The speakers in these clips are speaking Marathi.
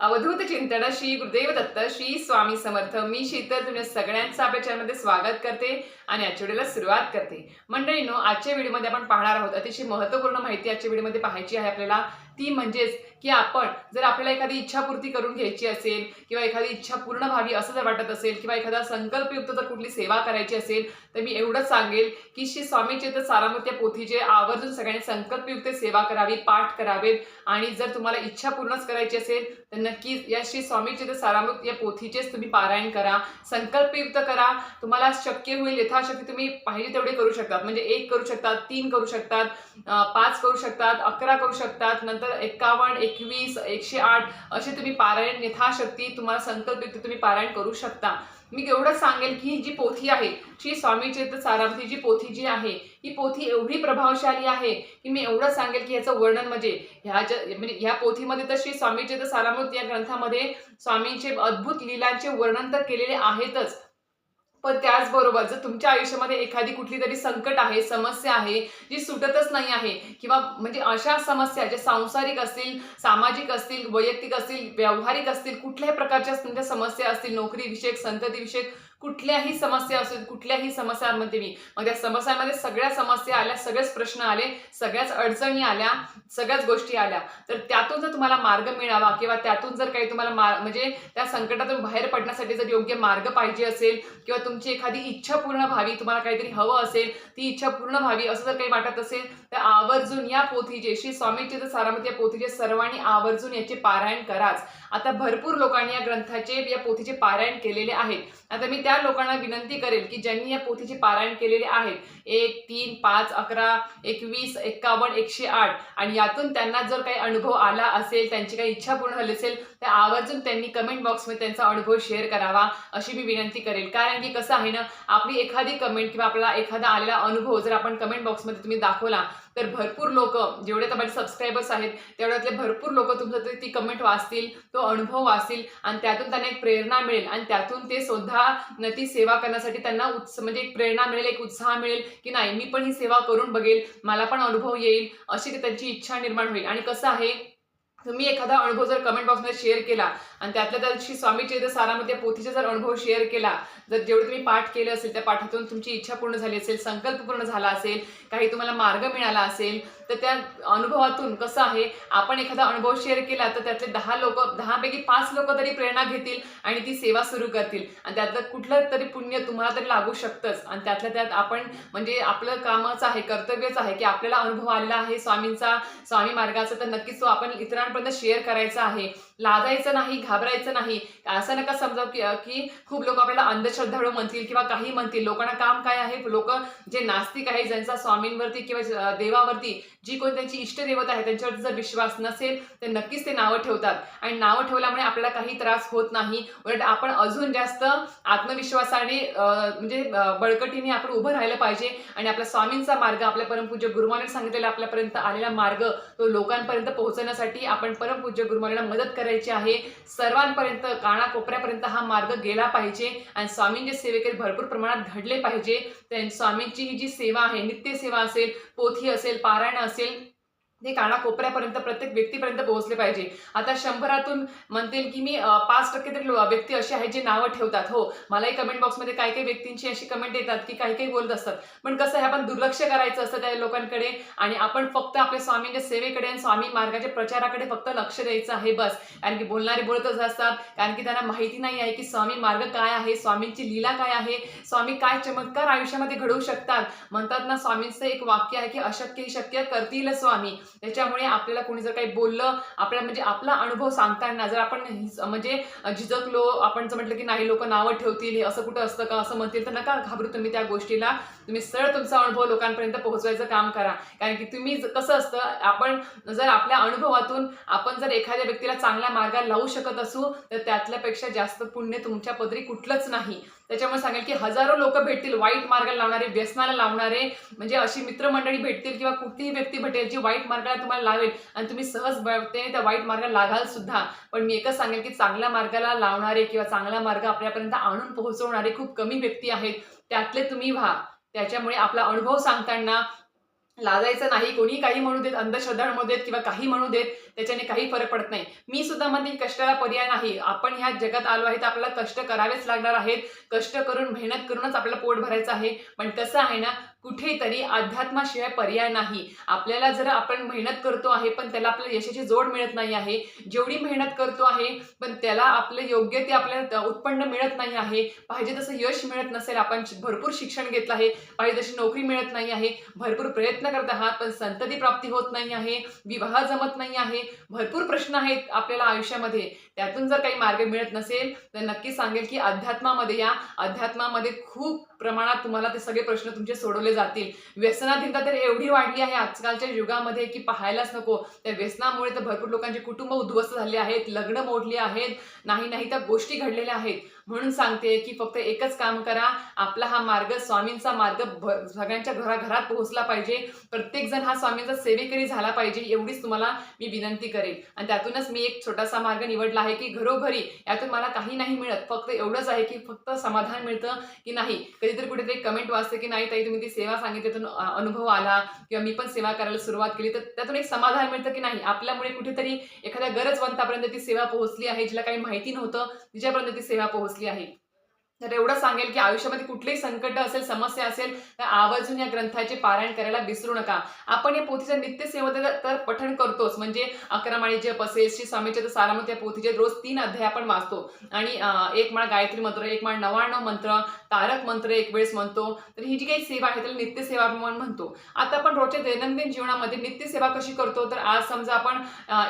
अवधूत चिंतन श्री गुरुदेव दत्त श्री स्वामी समर्थ. मी शीतल तुमच्या सगळ्यांचं आपल्या चॅनलमध्ये स्वागत करते आणि आजच्या व्हिडिओला सुरुवात करते. मंडळीनो आजच्या व्हिडिओमध्ये आपण पाहणार आहोत अतिशय महत्त्वपूर्ण माहिती आजच्या व्हिडिओमध्ये पाहायची आहे आपल्याला. ती म्हणजेच की आपण जर आपल्याला एखादी इच्छापूर्ती करून घ्यायची असेल किंवा एखादी इच्छा पूर्ण व्हावी असं जर वाटत असेल किंवा एखादा संकल्पयुक्त जर कुठली सेवा करायची असेल तर मी एवढंच सांगेल की श्री स्वामी चेत सारामत्य पोथीचे आवर्जून सगळ्यांनी संकल्पयुक्त सेवा करावी पाठ करावेत. आणि जर तुम्हाला इच्छा पूर्णच करायची असेल तर नक्कीच या श्री स्वामी चेत सारामृत या पोथीचेच तुम्ही पारायण करा. संकल्पयुक्त करा. तुम्हाला शक्य होईल यथाशक्ती तुम्ही पाहिजे तेवढे करू शकतात. म्हणजे एक करू शकतात तीन करू शकतात पाच करू शकतात अकरा करू शकतात नंतर एकावन्न एकवीस एकशे आठ असे तुम्ही पारायण यथाशक्ती तुम्हाला संकल्प येते तुम्ही पारायण करू शकता. मी एवढंच सांगेल की ही जी पोथी आहे श्री स्वामी चेत सारामती जी पोथी जी आहे ही पोथी एवढी प्रभावशाली आहे की मी एवढंच सांगेल की याचं वर्णन म्हणजे ह्याच्या म्हणजे ह्या पोथीमध्ये तर श्री स्वामी चेत सारामृत या ग्रंथामध्ये स्वामींचे अद्भुत लीलांचे वर्णन तर केलेले आहेतच. पण त्याचबरोबर जर तुमच्या आयुष्यामध्ये एखादी कुठली तरी संकट आहे समस्या आहे जी सुटतच नाही आहे किंवा म्हणजे अशा समस्या ज्या सांसारिक असतील सामाजिक असतील वैयक्तिक असतील व्यावहारिक असतील कुठल्याही प्रकारच्या तुमच्या समस्या असतील नोकरीविषयक संततीविषयक कुठल्याही समस्या असू कुठल्याही समस्यांमध्ये मी. मग त्या समस्यांमध्ये सगळ्या समस्या आल्या सगळेच प्रश्न आले सगळ्याच अडचणी आल्या सगळ्याच गोष्टी आल्या. तर त्यातून जर तुम्हाला मार्ग मिळावा किंवा त्यातून जर काही तुम्हाला मार म्हणजे त्या संकटातून बाहेर पडण्यासाठी जर योग्य मार्ग पाहिजे असेल किंवा तुमची एखादी इच्छा पूर्ण व्हावी तुम्हाला काहीतरी हवं असेल ती इच्छा पूर्ण व्हावी असं जर काही वाटत असेल तर आवर्जून या पोथीचे श्री स्वामीचे सारामती या पोथीचे सर्वांनी आवर्जून याचे पारायण कराच. आता भरपूर लोकांनी या ग्रंथाचे या पोथीचे पारायण केलेले आहेत. आता मी त्या लोकांना विनंती करेल की ज्यांनी या पोथीचे पारायण केलेले आहेत एक तीन पाच अकरा एकवीस एक्कावन्न एकशे आठ आणि यातून त्यांना जर काही अनुभव आला असेल त्यांची काही इच्छा पूर्ण झाली असेल तर आवर्जून त्यांनी कमेंट बॉक्समध्ये त्यांचा अनुभव शेअर करावा अशी मी विनंती करेल. कारण की कसं आहे ना आपली एखादी कमेंट किंवा आपला एखादा आलेला अनुभव जर आपण कमेंट बॉक्समध्ये तुम्ही दाखवला तर भरपूर लोक जेवढे तर माझे सबस्क्रायबर्स आहेत तेवढ्यातले भरपूर लोक तुमचं ते ती कमेंट वाचतील तो अनुभव वाचतील आणि त्यातून त्यांना एक प्रेरणा मिळेल आणि त्यातून ते सुद्धा न ती सेवा करण्यासाठी त्यांना उत्स म्हणजे एक प्रेरणा मिळेल एक उत्साह मिळेल की नाही मी पण ही सेवा करून बघेल मला पण अनुभव येईल अशी त्यांची इच्छा निर्माण होईल. आणि कसं आहे तुम्ही एखादा अनुभव जर कमेंट बॉक्समध्ये शेअर केला आणि त्यातल्या त्या श्री स्वामी चरित्र सारामध्ये पोथीचा जर अनुभव शेअर केला जर जेवढे तुम्ही पाठ केले असेल त्या पाठातून तुमची इच्छा पूर्ण झाली असेल संकल्प पूर्ण झाला असेल काही तुम्हाला मार्ग मिळाला असेल तर त्या अनुभवातून कसं आहे आपण एखादा अनुभव शेअर केला तर त्यातले दहा लोक दहापैकी पाच लोक तरी प्रेरणा घेतील आणि ती सेवा सुरू करतील. आणि त्यातलं कुठलं तरी पुण्य तुम्हाला तरी लागू शकतंच. आणि त्यातल्या त्यात आपण म्हणजे आपलं कामच आहे कर्तव्यच आहे की आपल्याला अनुभव आलेला आहे स्वामींचा स्वामी मार्गाचा तर नक्कीच तो आपण इतरांपर्यंत शेअर करायचा आहे. लाजायचं नाही घाबरायचं नाही. असं नका समजा की की खूप लोक आपल्याला अंधश्रद्धाळू म्हणतील किंवा काही म्हणतील. लोकांना काम काय आहे? लोक जे नास्तिक आहे ज्यांचा स्वामींवरती किंवा देवावरती जी कोणी त्यांची इष्टदेवता आहे त्यांच्यावरती जर विश्वास नसेल तर नक्कीच ते नावं ठेवतात. आणि नावं ठेवल्यामुळे आपल्याला काही त्रास होत नाही. उलट आपण अजून जास्त आत्मविश्वासाने म्हणजे बळकटीने आपण उभं राहिलं पाहिजे. आणि आपल्या स्वामींचा मार्ग आपल्या परमपूज्य गुरुमाने सांगितलेला आपल्यापर्यंत आलेला मार्ग तो लोकांपर्यंत पोहोचण्यासाठी आपण परमपूज्य गुरुमाला मदत करायची आहे. सर्वांपर्यंत कानाकोपऱ्यापर्यंत हा मार्ग गेला पाहिजे आणि स्वामींचे सेवेकरी भरपूर प्रमाणात घडले पाहिजे. त्या स्वामींची ही जी सेवा आहे नित्य सेवा असेल पोथी असेल पारायण असेल ते कानाकोपऱ्यापर्यंत प्रत्येक व्यक्तीपर्यंत पोहोचले पाहिजे. आता शंभरातून म्हणतील की मी पाच टक्के तरी व्यक्ती असे आहेत जे नावं ठेवतात. हो मलाही कमेंट बॉक्समध्ये काही काही व्यक्तींची अशी कमेंट येतात की काही काही बोलत असतात. पण कसं आहे आपण दुर्लक्ष करायचं असतं त्या लोकांकडे आणि आपण फक्त आपल्या स्वामींच्या सेवेकडे आणि स्वामी मार्गाच्या प्रचाराकडे फक्त लक्ष द्यायचं आहे बस. कारण की बोलणारे बोलतच असतात. कारण की त्यांना माहिती नाही आहे की स्वामी मार्ग काय आहे स्वामींची लीला काय आहे स्वामी काय चमत्कार आयुष्यामध्ये घडवू शकतात. म्हणतात ना स्वामींचं एक वाक्य आहे की अशक्य ही शक्य करतील स्वामी. त्याच्यामुळे आपल्याला कोणी जर काही बोललं आपल्याला म्हणजे आपला अनुभव सांगताना जर आपण म्हणजे झिजकलो आपण जर म्हटलं की नाही लोक नावं ठेवतील हे असं कुठं असतं का असं म्हणतील तर नका घाबरू तुम्ही त्या गोष्टीला. तुम्ही सरळ तुमचा अनुभव लोकांपर्यंत पोहोचवायचं काम करा. कारण की तुम्ही कसं असतं आपण जर आपल्या अनुभवातून आपण जर एखाद्या व्यक्तीला चांगल्या मार्गाला लावू शकत असू तर त्यातल्यापेक्षा जास्त पुण्य तुमच्या पदरी कुठलंच नाही. त्याच्यामुळे सांगेल की हजारो लोक भेटतील वाईट मार्गाला लावणारे व्यसनाला लावणारे म्हणजे अशी मित्रमंडळी भेटतील किंवा कुठलीही व्यक्ती भेटेल जी वाईट मार्गाला तुम्हाला लावेल आणि तुम्ही सहज बळतेने त्या वाईट मार्गाला लागाल सुद्धा. पण मी एकच सांगेल की चांगल्या मार्गाला लावणारे किंवा चांगला मार्ग आपल्यापर्यंत आणून पोहोचवणारे खूप कमी व्यक्ती आहेत. त्यातले तुम्ही व्हा. त्याच्यामुळे आपला अनुभव सांगताना लाजायचं नाही कोणी काही म्हणू देत अंधश्रद्धा म्हणू देत किंवा काही म्हणू देत त्याच्याने काही फरक पडत नाही. मी सुद्धा म्हणते कष्टाला पर्याय नाही. आपण ह्या जगात आलो आहे तर आपल्याला कष्ट करावेच लागणार आहेत. कष्ट करून मेहनत करूनच आपल्याला पोट भरायचं आहे. पण कसं आहे ना कुठेतरी अध्यात्माशिवाय पर्याय नाही. आपल्याला जर आपण मेहनत करतो आहे पण त्याला आपल्याला यशाची जोड मिळत नाही आहे. जेवढी मेहनत करतो आहे पण त्याला आपलं योग्य ते आपल्याला उत्पन्न मिळत नाही आहे. पाहिजे तसं यश मिळत नसेल आपण भरपूर शिक्षण घेतलं आहे. पाहिजे तशी नोकरी मिळत नाही आहे. भरपूर प्रयत्न करत आहात पण संतती प्राप्ती होत नाही आहे. विवाह जमत नाही आहे. भरपूर प्रश्न आहेत आपल्याला आयुष्यामध्ये. त्यातून जर काही मार्ग मिळत नसेल तर नक्की सांगेल की अध्यात्मामध्ये या अध्यात्मामध्ये खूप प्रमाणात तुम्हाला ते सगळे प्रश्न तुमचे सोडवले जातील. व्यसनाधीनता तर एवढी वाढली आहे आजकालच्या युगामध्ये की पाहायलाच नको. त्या व्यसनामुळे तर भरपूर लोकांचे कुटुंब उद्ध्वस्त झाले आहेत लग्न मोडली आहेत नाही नाही त्या गोष्टी घडलेल्या आहेत. म्हणून सांगते की फक्त एकच काम करा. आपला हा मार्ग स्वामींचा मार्ग सगळ्यांच्या घराघरात पोहोचला पाहिजे. प्रत्येक जण हा स्वामींचा सेवेकरी झाला पाहिजे एवढीच तुम्हाला मी विनंती करेन. आणि त्यातूनच मी एक छोटासा मार्ग निवडला आहे की घरोघरी यातून मला काही नाही मिळत. फक्त एवढंच आहे की फक्त समाधान मिळतं की नाही. कधीतरी कुठेतरी कमेंट वाचते की नाही ताई तुम्ही ती सेवा सांगितली त्यातून अनुभव आला किंवा मी पण सेवा करायला सुरुवात केली तर त्यातून एक समाधान मिळतं की नाही. आपल्यामुळे कुठेतरी एखाद्या गरजवंतापर्यंत ती सेवा पोहोचली आहे जिला काही माहिती नव्हतं तिच्यापर्यंत ती सेवा पोहोचली आहे. तर एवढं सांगेल की आयुष्यामध्ये कुठलेही संकट असेल समस्या असेल तर आवर्जून या ग्रंथाचे पारायण करायला विसरू नका. आपण या पोथीचं नित्य सेवा तर पठण करतोच. म्हणजे अकरा माळी जप असेल श्री स्वामीचे सारामत या पोथीचे रोज तीन अध्याय आपण वाचतो. आणि एक माळ गायत्री मंत्र एक माळ नवाण्णव मंत्र तारक मंत्र एक वेळेस म्हणतो. तर ही जी काही सेवा आहे त्याला नित्य सेवा म्हणतो. आता आपण रोजच्या दैनंदिन जीवनामध्ये नित्य सेवा कशी करतो? तर आज समजा आपण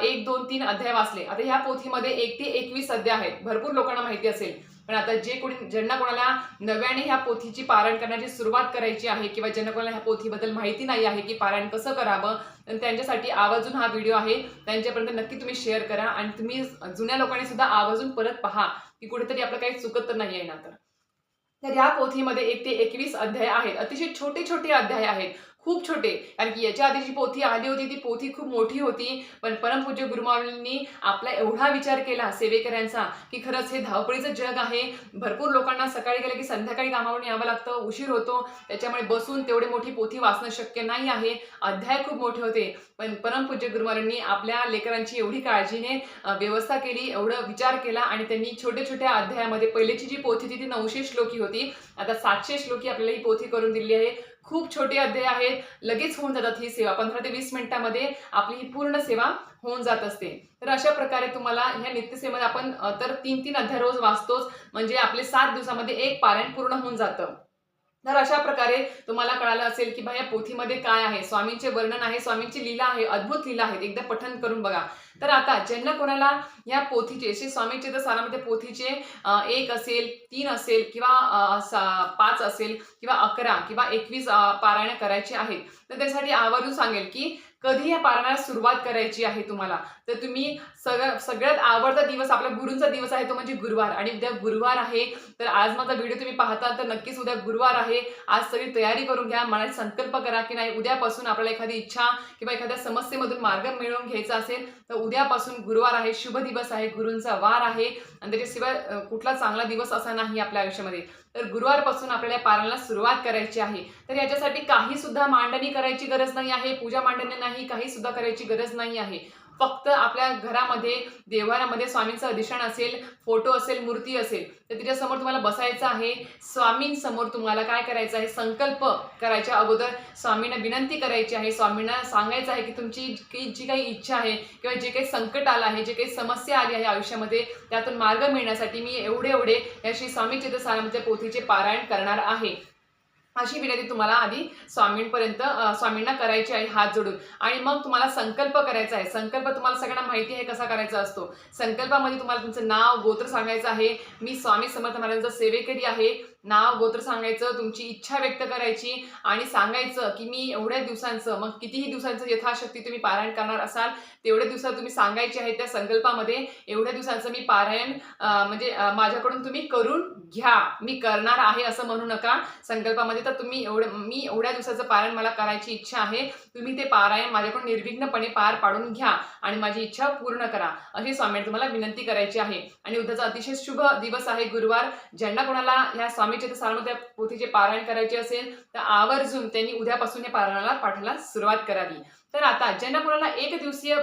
एक दोन तीन अध्याय वाचले. आता ह्या पोथीमध्ये एक ते एकवीस अध्याय आहेत. भरपूर लोकांना माहिती असेल. पण आता जे कोणी ज्यांना कोणाला नव्याने ह्या पोथीची पारायण करण्याची सुरुवात करायची आहे किंवा ज्यांना कोणाला ह्या पोथीबद्दल माहिती नाही आहे की पारायण कसं करावं तर त्यांच्यासाठी आवाजून हा व्हिडिओ आहे. त्यांच्यापर्यंत नक्की तुम्ही शेअर करा आणि तुम्ही जुन्या लोकांनी सुद्धा आवाजून परत पहा की कुठेतरी आपलं काही चुकत तर नाही आहे ना तर. तर या पोथीमध्ये एक ते एकवीस अध्याय आहेत. अतिशय छोटे छोटे अध्याय आहेत. खूप छोटे. कारण की याच्या आधी जी पोथी आली होती ती पोथी खूप मोठी होती. पण परमपूज्य गुरुमाऊलींनी आपला एवढा विचार केला सेवेकऱ्यांचा की खरंच हे धावपळीचं जग आहे. भरपूर लोकांना सकाळी गेलं की संध्याकाळी कामावरून यावं लागतं उशीर होतो. त्याच्यामुळे बसून तेवढी मोठी पोथी वाचणं शक्य नाही आहे. अध्याय खूप मोठे होते. पण परमपूज्य गुरुमाऊलींनी आपल्या लेकरांची एवढी काळजीने व्यवस्था केली एवढं विचार केला आणि त्यांनी छोट्या छोट्या अध्यायामध्ये पहिलीची जी पोथी होती ती नऊशे श्लोकी होती. आता सातशे श्लोकी आपल्याला ही पोथी करून दिली आहे. खूप छोटे अध्याय आहेत. लगेच होऊन जातात ही सेवा. पंधरा ते वीस मिनिटामध्ये आपली ही पूर्ण सेवा होऊन जात असते. तर अशा प्रकारे तुम्हाला ह्या नित्यसेवेमध्ये आपण तर तीन तीन अध्याय रोज वाचतोच. म्हणजे आपले सात दिवसामध्ये एक पारायण पूर्ण होऊन जातं. तर अशा प्रकारे तुम्हाला कळालं असेल की या पोथीमध्ये काय आहे? स्वामींचे वर्णन आहे स्वामींची लीला आहे अद्भुत लीला आहेत. एकदा पठन करून बघा. तर आता ज्यांना कोणाला या पोथीचे श्री स्वामीचे तर सारामध्ये पोथीचे एक असेल तीन असेल किंवा पाच असेल किंवा अकरा किंवा एकवीस पारायण करायचे आहेत. तर त्यासाठी आवर्जून सांगेल की कधी या पारायणाला सुरुवात करायची आहे तुम्हाला? तर तुम्ही सगळ्या सगळ्यात आवडता दिवस आपला गुरूंचा दिवस आहे तो म्हणजे गुरुवार. आणि उद्या गुरुवार आहे तर आज माझा व्हिडिओ तुम्ही पाहता तर नक्कीच उद्या गुरुवार आहे. आज सगळी तयारी करून घ्या मनात संकल्प करा की नाही उद्यापासून आपल्याला एखादी इच्छा किंवा एखाद्या समस्येमधून मार्ग मिळवून घ्यायचा असेल तर उद्यापासून गुरुवार आहे शुभ दिवस आहे गुरूंचा वार आहे. आणि त्याच्याशिवाय कुठला चांगला दिवस असा नाही आपल्या आयुष्यामध्ये. तर गुरुवारपासून आपल्याला या पारायणाला सुरुवात करायची आहे. तर याच्यासाठी काही सुद्धा मांडणी करायची गरज नाही आहे पूजा मांडणी नाही काही सुद्धा करायची गरज नाही आहे. फक्त आपल्या घरामध्ये देवारामध्ये स्वामींचं अधिष्ठान असेल फोटो असेल मूर्ती असेल तर तिच्यासमोर तुम्हाला बसायचं आहे. स्वामींसमोर तुम्हाला काय करायचं आहे? संकल्प करायच्या अगोदर स्वामींना विनंती करायची आहे. स्वामींना सांगायचं आहे की तुमची की जी काही इच्छा आहे किंवा जे काही संकट आलं आहे जे काही समस्या आली आहे आयुष्यामध्ये त्यातून मार्ग मिळण्यासाठी मी एवढे एवढे या श्री स्वामी चित्रसारामध्ये पोथीचे पारायण करणार आहे. अशी विनंती तुम्हाला आधी स्वामींपर्यंत स्वामींना करायची आहे हात जोडून. आणि मग तुम्हाला संकल्प करायचा आहे. संकल्प तुम्हाला सगळ्यांना माहिती आहे कसा करायचा असतो. संकल्पामध्ये तुम्हाला तुमचं नाव गोत्र सांगायचं आहे. मी स्वामी समर्थ महाराजांचा सेवेकरी आहे. नाव गोत्र सांगायचं तुमची इच्छा व्यक्त करायची आणि सांगायचं की मी एवढ्या दिवसांचं मग कितीही दिवसांचं यथाशक्ती तुम्ही पारायण करणार असाल तेवढ्या दिवसात तुम्ही सांगायचे आहे त्या संकल्पामध्ये एवढ्या दिवसांचं मी पारायण म्हणजे माझ्याकडून तुम्ही करून घ्या. मी करणार आहे असं म्हणू नका. संकल्पामध्ये तर तुम्ही एवढं मी एवढ्या दिवसाचं पारायण मला करायची इच्छा आहे. तुम्ही ते पारायण माझ्याकडून निर्विघ्नपणे पार पाडून घ्या आणि माझी इच्छा पूर्ण करा. अशी स्वामी तुम्हाला विनंती करायची आहे. आणि उद्याचा अतिशय शुभ दिवस आहे गुरुवार. ज्यांना कोणाला ह्या स्वामी स्वामीचे तर सारण त्या पोथीचे पारायण करायचे असेल तर आवर्जून त्यांनी उद्यापासून या पारायणाला पाठायला सुरुवात करावी. तर आता ज्यांना कोणाला एक दिवसीय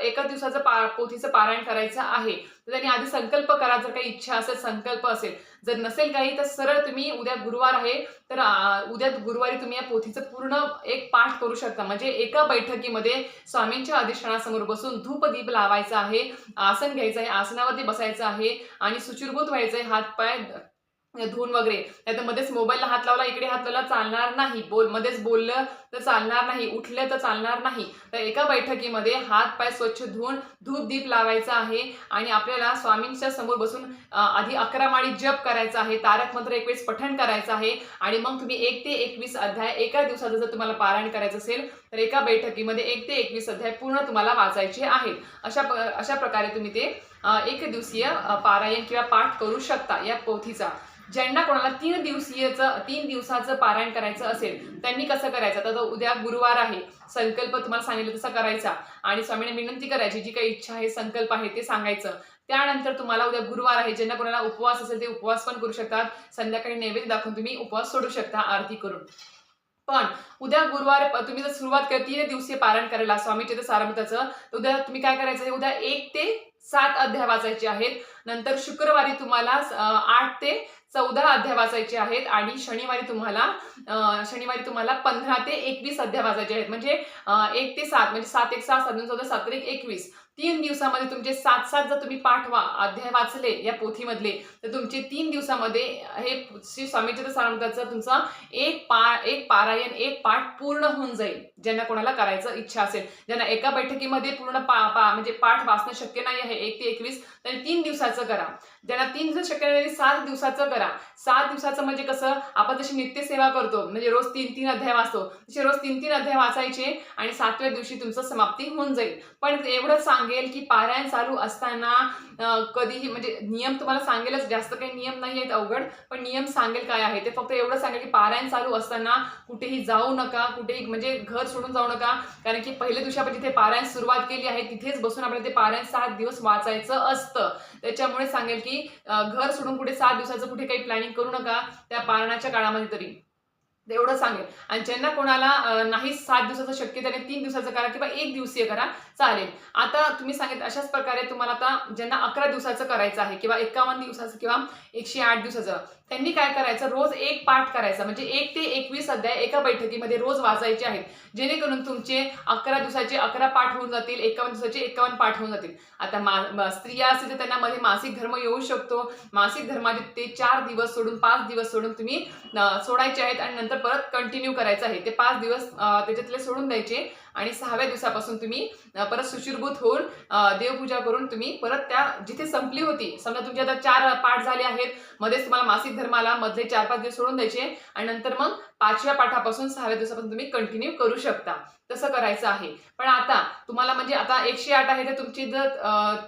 एका दिवसाचं पा पोथीचं पारायण करायचं आहे तर त्यांनी आधी संकल्प करा. जर काही इच्छा असेल संकल्प असेल जर नसेल काही तर सरळ तुम्ही उद्या गुरुवार आहे तर उद्या गुरुवारी तुम्ही या पोथीचं पूर्ण एक पाठ करू शकता. म्हणजे एका बैठकीमध्ये स्वामींच्या अधिष्ठानासमोर बसून धूप दीप लावायचा आहे आसन घ्यायचं आहे आसनावरती बसायचं आहे आणि सुचिरभूत व्हायचं आहे हात पाय म्हणजे धुवून वगैरे. नाही तर मध्येच मोबाईलला हात लावला इकडे हात लावला चालणार नाही. बोल मध्येच बोललं तर चालणार नाही. उठलं तर चालणार नाही. तर एका बैठकीमध्ये हात पाय स्वच्छ धुवून धूप दीप लावायचा आहे आणि आपल्याला स्वामींच्या समोर बसून आधी अकरा माळी जप करायचा आहे तारक मंत्र एक वेळेस पठण करायचं आहे आणि मग तुम्ही एक ते एकवीस अध्याय एका दिवसाचं जर तुम्हाला पारायण करायचं असेल तर एका बैठकीमध्ये एक ते एकवीस अध्याय पूर्ण तुम्हाला वाचायचे आहेत. अशा अशा प्रकारे तुम्ही ते एक दिवसीय पारायण किंवा पाठ करू शकता या पोथीचा. ज्यांना कोणाला तीन दिवसीयचं तीन दिवसाचं पारायण करायचं असेल त्यांनी कसं करायचं? तर उद्या गुरुवार आहे. संकल्प तुम्हाला सांगितलं तसा करायचा. आणि स्वामीने विनंती करायची जी काही इच्छा आहे संकल्प आहे ते सांगायचं. त्यानंतर तुम्हाला उद्या गुरुवार आहे ज्यांना कोणाला उपवास असेल ते उपवास पण करू शकतात. संध्याकाळी नैवेद्य दाखवून तुम्ही उपवास सोडू शकता आरती करून. पण उद्या गुरुवार तुम्ही जर सुरुवात केली तीन दिवसीय पारायण करायला स्वामीचे तर सारमताचं तर उद्या तुम्ही काय करायचं? उद्या एक ते सात अध्याय वाचायचे आहेत. नंतर शुक्रवारी तुम्हाला आठ ते चौदा अध्याय वाचायचे आहेत आणि शनिवारी तुम्हाला शनिवारी तुम्हाला पंधरा ते एकवीस अध्याय वाचायचे आहेत. म्हणजे एक ते सात म्हणजे सात एक सात सात दोन चौदा सात एक एकवीस. तीन दिवसामध्ये तुमचे सात सात जर तुम्ही पाठवा अध्याय वाचले या पोथीमधले तर तुमचे तीन दिवसामध्ये हे श्री स्वामीचंद्र सारमताचं तुमचं एक पा एक पारायण एक पाठ पूर्ण होऊन जाईल. ज्यांना कोणाला करायचं इच्छा असेल. ज्यांना एका बैठकीमध्ये पूर्ण पा पा म्हणजे पाठ वाचणं शक्य नाही आहे एक ते एकवीस तर तीन दिवसाचं करा. ज्यांना तीन दिवस शक्य नाही सात दिवसाचं करा. सात दिवसाचं म्हणजे कसं आपण जशी नित्यसेवा करतो म्हणजे रोज तीन तीन अध्याय वाचतो तसे रोज तीन तीन अध्याय वाचायचे आणि सातव्या दिवशी तुमचं समाप्ती होऊन जाईल. पण एवढं सांगेल की पारायण चालू असताना कधीही म्हणजे नियम तुम्हाला सांगेलच जास्त काही नियम नाही आहेत अवघड पण नियम सांगेल काय आहे ते फक्त एवढं सांगेल की पारायण चालू असताना कुठेही जाऊ नका कुठेही म्हणजे घर सोडून जाऊ नका. कारण की पहिल्या दिवशी आपण जिथे पारायण सुरुवात केली आहे तिथेच बसून आपल्याला ते पारायण सात दिवस वाचायचं असतं. त्याच्यामुळे सांगेल की तुम्ही घर सोडून कुठे सात दिवसाचं कुठे काही प्लॅनिंग करू नका त्या पारायणाच्या काळामध्ये तरी. एवढं सांगेल. आणि ज्यांना कोणाला नाही सात दिवसाचं शक्य त्याने तीन दिवसाचं करा किंवा एक दिवसीय करा चालेल. आता तुम्ही सांगितलं अशाच प्रकारे तुम्हाला आता ज्यांना अकरा दिवसाचं करायचं आहे किंवा एकावन्न दिवसाचं किंवा एकशे आठ दिवसाचं त्यांनी काय करायचं? रोज एक पाठ करायचा. म्हणजे एक ते एकवीस अध्याय एका बैठकीमध्ये रोज वाचायचे आहेत. जेणेकरून तुमचे अकरा दिवसाचे अकरा पाठ होऊन जातील एकावन्न दिवसाचे एकावन्न पाठ होऊन जातील. आता मा स्त्रिया असतील तर त्यांना मध्ये मासिक धर्म येऊ शकतो. मासिक धर्माचे ते चार दिवस सोडून पाच दिवस सोडून तुम्ही सोडायचे आहेत आणि नंतर परत कंटिन्यू करायचं आहे. ते पाच दिवस त्याच्यातले सोडून द्यायचे. आणि सहाव्या दिवसापासून तुम्ही परत सुशीरभूत होऊन देवपूजा करून तुम्ही परत त्या जिथे संपली होती समजा तुमचे आता चार पाठ झाले आहेत मध्येच तुम्हाला मासिक धर्माला मधले चार पाच दिवस सोडून द्यायचे आणि नंतर मग पाचव्या पाठापासून सहाव्या दिवसापासून तुम्ही कंटिन्यू करू शकता. तसं करायचं आहे. पण आता तुम्हाला म्हणजे आता एकशे आठ आहे तर तुमची जर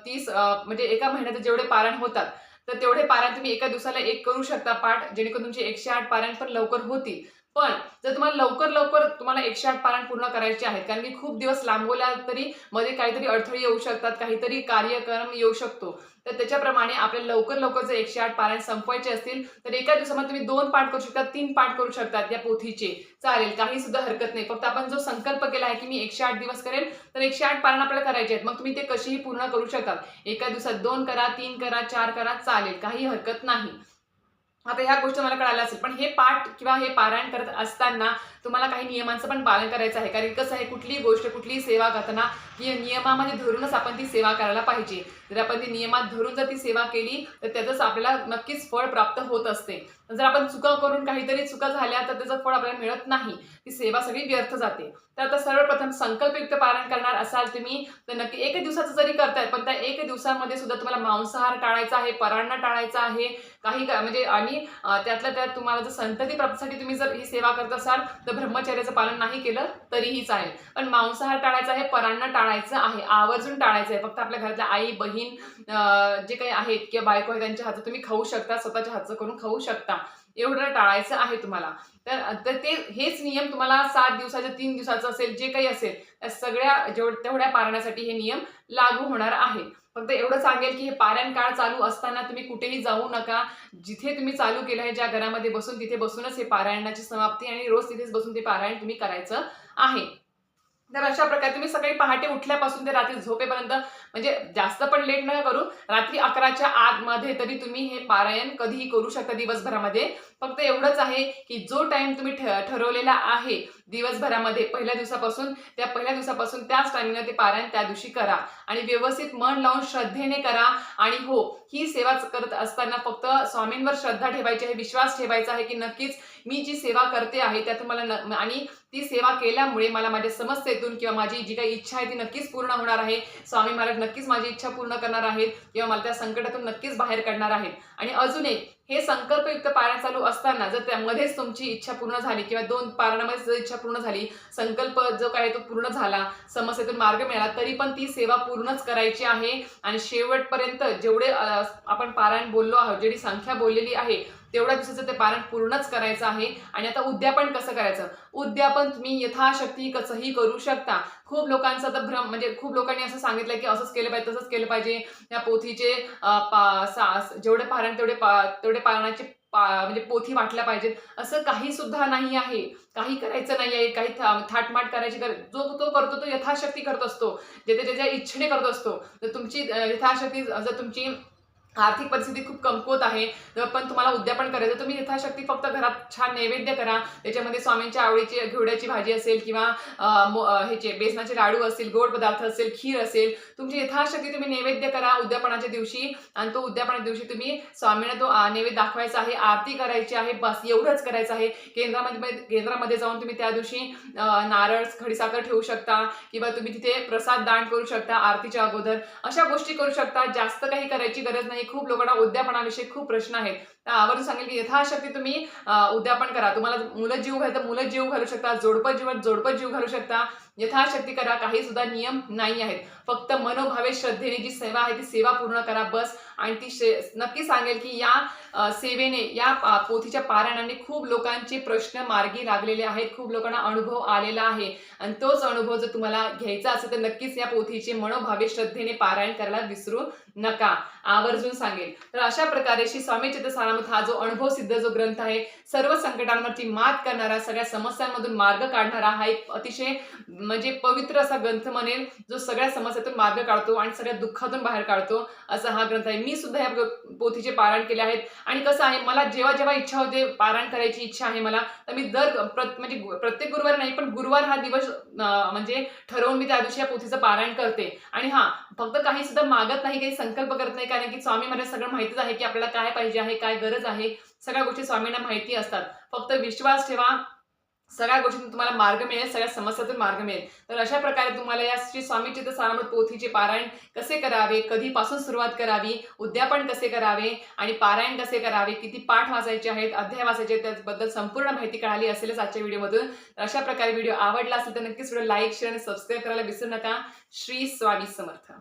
तीस म्हणजे एका महिन्यात जेवढे पारायण होतात तर तेवढे पारायण तुम्ही एका दिवसाला एक करू शकता पाठ जेणेकरून तुमचे एकशे आठ पारायण पण लवकर होतील. पण जर तुम्हाला लवकर लवकर तुम्हाला एकशे आठ पारायण पूर्ण करायचे आहेत कारण की खूप दिवस लांबवल्या तरी मध्ये काहीतरी अडथळे येऊ शकतात काहीतरी कार्यक्रम येऊ शकतो. तर त्याच्याप्रमाणे आपल्याला लवकर लवकर जर एकशे आठ पारायण संपवायचे असतील तर एका दिवसामध्ये तुम्ही दोन पाठ करू शकता तीन पाठ करू शकतात या पोथीचे. चालेल काही सुद्धा हरकत नाही. फक्त आपण जो संकल्प केला आहे की मी एकशे आठ दिवस करेल तर एकशे आठ पारायण आपल्याला करायचे आहेत. मग तुम्ही ते कशीही पूर्ण करू शकतात. एका दिवसात दोन करा तीन करा चार करा चालेल काही हरकत नाही. आता ह्या गोष्टी मला कळाल्या असेल पण हे पाठ किंवा हे पारायण करत असताना तुम्हाला काही नियमांचं पण पालन करायचं आहे. कारण कसं आहे कुठलीही गोष्ट कुठलीही सेवा करताना नियमामध्ये धरूनच आपण ती सेवा करायला पाहिजे. जर आपण ती नियमात धरून जर ती सेवा केली तर त्याचंच आपल्याला नक्कीच फळ प्राप्त होत असते. जर आपण चुका करून काहीतरी चुका झाल्या तर त्याचं फळ आपल्याला मिळत नाही. ती सेवा सगळी व्यर्थ जाते. तर आता सर्वप्रथम संकल्पयुक्त पालन करणार असाल तुम्ही तर नक्की एक दिवसाचं जरी करताय पण त्या एक दिवसामध्ये सुद्धा तुम्हाला मांसाहार टाळायचा आहे परांना टाळायचा आहे काही म्हणजे आणि त्यातल्या त्यात तुम्हाला जर संतती प्राप्तीसाठी तुम्ही जर ही सेवा करत असाल तर ब्रह्मचर्याचं पालन नाही केलं तरीही चालेल. पण मांसाहार टाळायचा आहे परांना टाळायचं आहे आवर्जून टाळायचं आहे. फक्त आपल्या घरातल्या आई बहीण जे काही आहेत किंवा बायको आहे त्यांच्या हातात तुम्ही खाऊ शकता स्वतःच्या हातचं करून खाऊ शकता. एवढं टाळायचं आहे तुम्हाला. तर तर ते हेच नियम तुम्हाला सात दिवसाच्या तीन दिवसाचं असेल जे काही असेल त्या सगळ्या जेवढ तेवढ्या पारण्यासाठी हे नियम लागू होणार आहे फक्त एवढं सांगेल की हे पारायण काळ चालू असताना तुम्ही कुठेही जाऊ नका. जिथे तुम्ही चालू केलं आहे ज्या घरामध्ये बसून तिथे बसूनच हे पारायणाची समाप्ती आणि रोज तिथेच बसून ते पारायण तुम्ही करायचं आहे. तर अशा प्रकारे तुम्ही सकाळी पहाटे उठल्यापासून ते रात्री झोपेपर्यंत म्हणजे जास्त पण लेट नका करू. रात्री अकराच्या आतमध्ये तरी तुम्ही हे पारायण कधीही करू शकता दिवसभरामध्ये. फक्त एवढंच आहे की जो टाइम तुम्ही ठ- ठरवलेला आहे दिवसभरामध्ये पहिल्या दिवसापासून त्या पहिल्या दिवसापासून त्याच टायमिंगला ते पारायण त्या दिवशी करा. आणि व्यवस्थित मन लावून श्रद्धेने करा. आणि हो ही सेवा करत असताना फक्त स्वामींवर श्रद्धा ठेवायची आहे विश्वास ठेवायचा आहे की नक्कीच मी जी सेवा करते आहे त्यातून मला न- आणि ती सेवा केल्यामुळे मला माझ्या समस्येतून किंवा माझी जी काही इच्छा आहे ती नक्कीच पूर्ण होणार आहे. स्वामी महाराज नक्कीच माझी इच्छा पूर्ण करणार आहेत किंवा मला त्या संकटातून नक्कीच बाहेर काढणार आहेत. आणि अजून एक हे संकल्पयुक्त पारायण चालू असताना जर त्यामध्येच तुमची इच्छा पूर्ण झाली किंवा दोन पारणामध्ये जर इच्छा पूर्ण झाली संकल्प जो काय तो पूर्ण झाला समस्येतून मार्ग मिळाला तरी पण ती सेवा पूर्णच करायची आहे. आणि शेवटपर्यंत जेवढे आपण पारायण बोललो आहोत जेवढी संख्या बोललेली आहे तेवढ्या दिवसाचं ते पारण पूर्णच करायचं आहे. आणि आता उद्यापन कसं करायचं? उद्यापन तुम्ही यथाशक्ती कसंही करू शकता. खूप लोकांचा तर भ्रम म्हणजे खूप लोकांनी असं सांगितलं की असंच केलं पाहिजे तसंच केलं पाहिजे. या पोथीचे पा- जेवढे पारण तेवढे पा तेवढे पारणाचे पा- म्हणजे पोथी वाटल्या पाहिजेत. असं काही सुद्धा नाही आहे. काही करायचं नाही आहे. काही था- थाटमाट करायची कर जो तो करतो तो यथाशक्ती करत असतो. जे त्याच्या ज्या इच्छेने करत असतो. तर तुमची यथाशक्ती जर तुमची आर्थिक परिस्थिती खूप कमकुवत आहे. तर पण तुम्हाला उद्यापन करायचं तुम्ही यथाशक्ती फक्त घरात छान नैवेद्य करा. त्याच्यामध्ये स्वामींच्या आवडीची घेवड्याची भाजी असेल किंवा ह्याचे बेसनाचे लाडू असतील गोड पदार्थ असेल खीर असेल तुमची यथाशक्ती तुम्ही नैवेद्य करा उद्यापनाच्या दिवशी. आणि तो उद्यापनाच्या दिवशी तुम्ही स्वामींना तो नैवेद्य दाखवायचा आहे आरती करायची आहे बस एवढंच करायचं आहे. केंद्रामध्ये केंद्रामध्ये जाऊन तुम्ही त्या दिवशी नारळ खडीसाखर ठेवू शकता किंवा तुम्ही तिथे प्रसाद दान करू शकता आरतीच्या अगोदर. अशा गोष्टी करू शकता. जास्त काही करायची गरज नाही. खूप लोकांना उद्यापनाविषयी खूप प्रश्न आहेत. आवर्जून सांगेल की यथाशक्ती तुम्ही उद्या उद्यापन करा. तुम्हाला मुलं जीव घाल तर मुलं जीव घालू शकता जोडपं जीवात जोडपं जीव घालू शकता. यथाशक्ती करा काही सुद्धा नियम नाही आहेत. फक्त मनोभावे श्रद्धेने जी सेवा आहे ती सेवा पूर्ण करा बस. आणि ती शे नक्की सांगेल की या सेवेने या पोथीच्या पारायणाने खूप लोकांचे प्रश्न मार्गी लागलेले आहेत. खूप लोकांना अनुभव आलेला आहे. आणि तोच अनुभव जर तुम्हाला घ्यायचा असेल तर नक्कीच या पोथीचे मनोभावे श्रद्धेने पारायण करायला विसरू नका. आवर्जून सांगेल. तर अशा प्रकारे श्री स्वामी चित्त सारामृत हा जो अनुभव सिद्ध जो ग्रंथ आहे सर्व संकटांवरती मात करणारा सगळ्या समस्यांमधून मार्ग काढणारा हा एक अतिशय म्हणजे पवित्र असा ग्रंथ म्हणेल जो सगळ्या समस्यातून मार्ग काढतो आणि सगळ्या दुःखातून बाहेर काढतो असा हा ग्रंथ आहे. मी सुद्धा या पोथीचे पारायण केले आहेत. आणि कसं आहे मला जेव्हा जेव्हा इच्छा होते पारायण करायची इच्छा आहे मला तर मी दर म्हणजे प्रत्येक गुरुवार नाही पण गुरुवार हा दिवस म्हणजे ठरवून मी त्या दिवशी या पोथीचं पारायण करते. आणि हा फक्त काही सुद्धा मागत नाही काही संकल्प करत नाही कारण की स्वामी मला सगळं माहितीच आहे की आपल्याला काय पाहिजे आहे काय गरज आहे सगळ्या गोष्टी स्वामींना माहिती असतात. फक्त विश्वास ठेवा सगळ्या गोष्टीतून तुम्हाला मार्ग मिळेल सगळ्या समस्यातून मार्ग मिळेल. तर अशा प्रकारे तुम्हाला या श्री स्वामी चित्त सारामृत पोथीचे पारायण कसे करावे कधीपासून सुरुवात करावी उद्यापन कसे करावे आणि पारायण कसे करावे किती पाठ वाचायचे आहेत अध्याय वाचायचे त्याबद्दल संपूर्ण माहिती कळाली असेलच आजच्या व्हिडिओमधून. तर अशा प्रकारे व्हिडिओ आवडला असेल तर नक्कीच व्हिडिओ लाईक शेअर आणि सबस्क्राईब करायला विसरू नका. श्री स्वामी समर्थ.